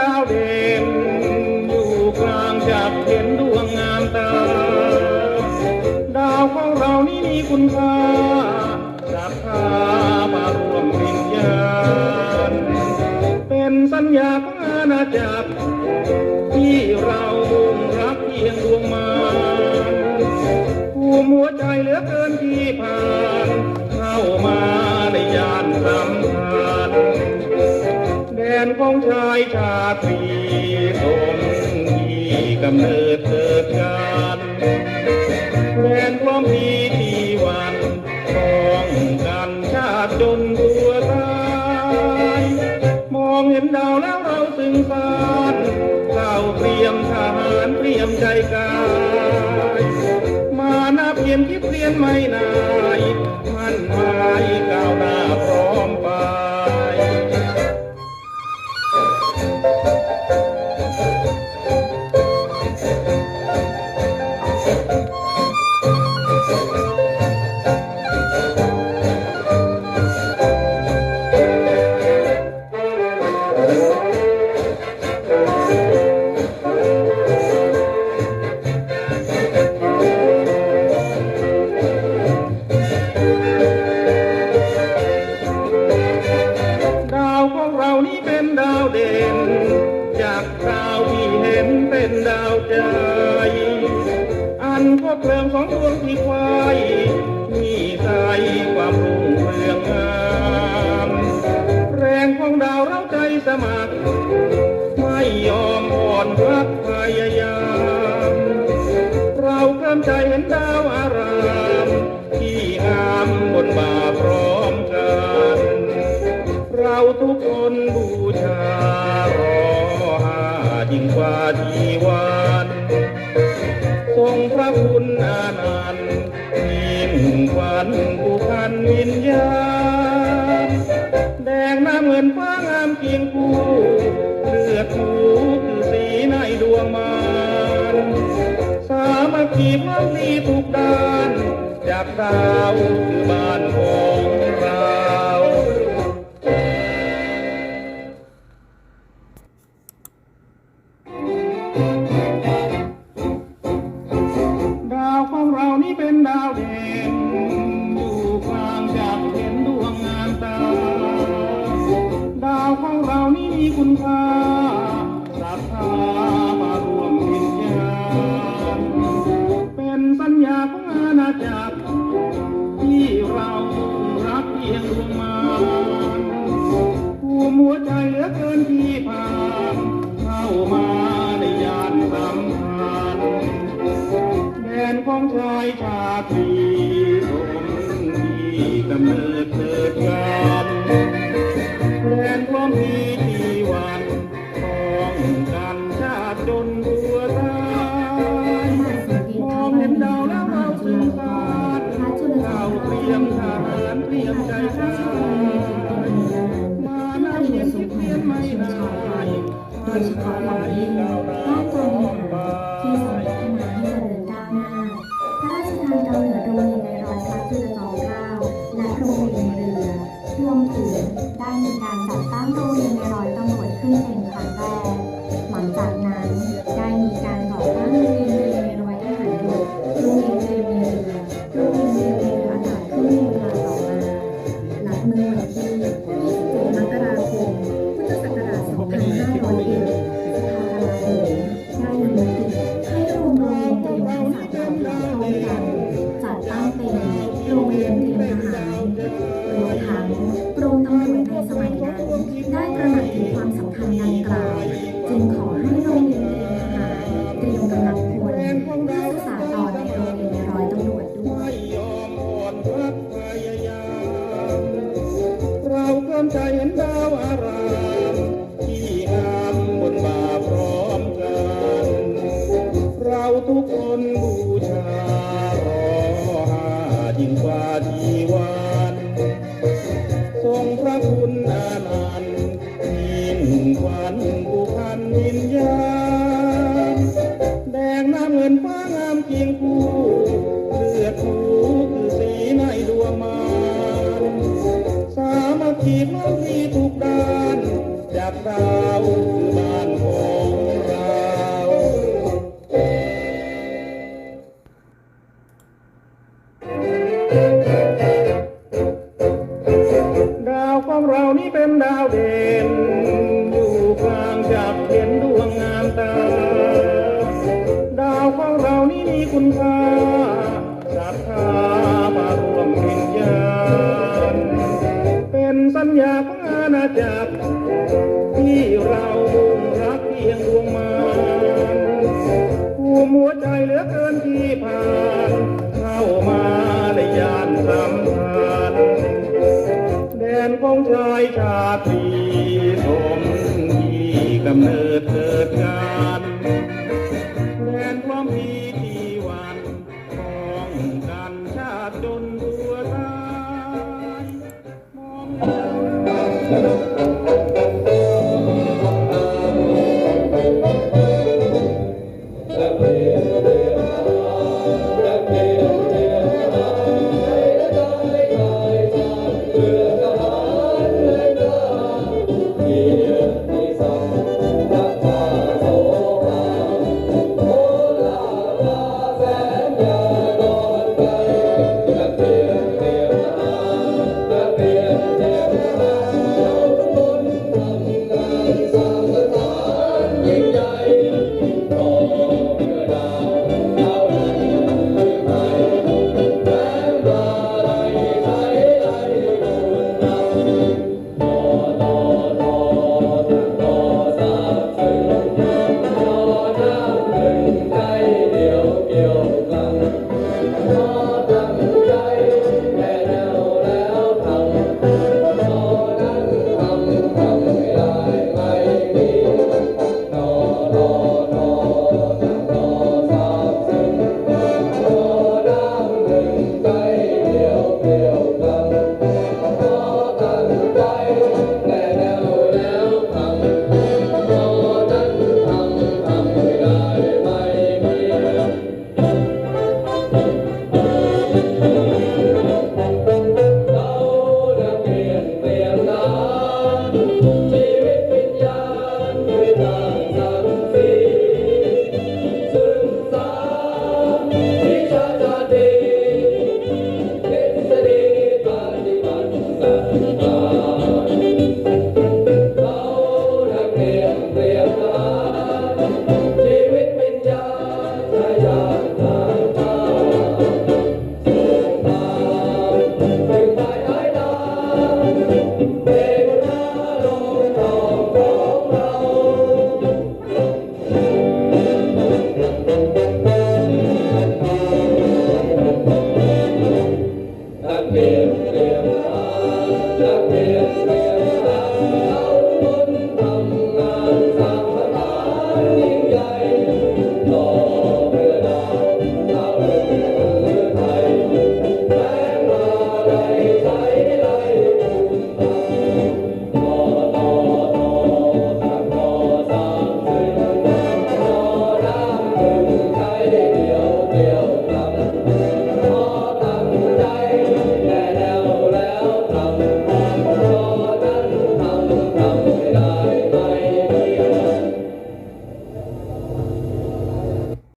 ด ของชายชาตรีสมที่กำเนิดเกิดกันแดนความพีที่วันป้องกันชาติจนตัวตายมองเห็นดาวแล้วเราตึงสานเข้าเตรียมทหารเตรียมใจกายมานับเพียนคิดเรียนไม่นาย เพลิงของดวงที่ควายมีใจความรุ่งเรืองงามแรงของดาวเราใจสมัคร ไม่ยอมอ่อนพักพยายาม เราเพิ่มใจเห็นดาวอาราม ที่งามบนบ่าพร้อ วันผูกพันวิญญาณแดงน้ำเงินฟ้างามเกียงคู่เลือดหมูคือสีในดวงมานสามัคคีพักดีทุกด้านจากดาวคือบ้าน คุณค่าศรัทธามารวมวิญญาณเป็นสัญญาของอาณาจักรที่เรารักเพียงดวงมานภูมิหัวใจเหลือเกินที่ผ่าน ยเฉพาะอย่างยิ่งด้านการบริหารที่สำคัญนั้น หารของเราร่วมกันจัดตั้งเป็นโรงเรียนเตรียมทหารรวมทั้งกรมตำรวจในสมัยนั้นได้ตระหนักถึงความสำคัญดังกล่าวาที่วันทรงพระคุณอานันต์ยิ่งกวันผู้พันวิญญาณแดงน้ำเงินฟ้างามเคียงคู่เลือดหมูคือสีในดวงมารสามัคคีพร้อมดีทุกด้านจากดาว เรานี้เป็นดาวเด่นำเนิดเกิดการ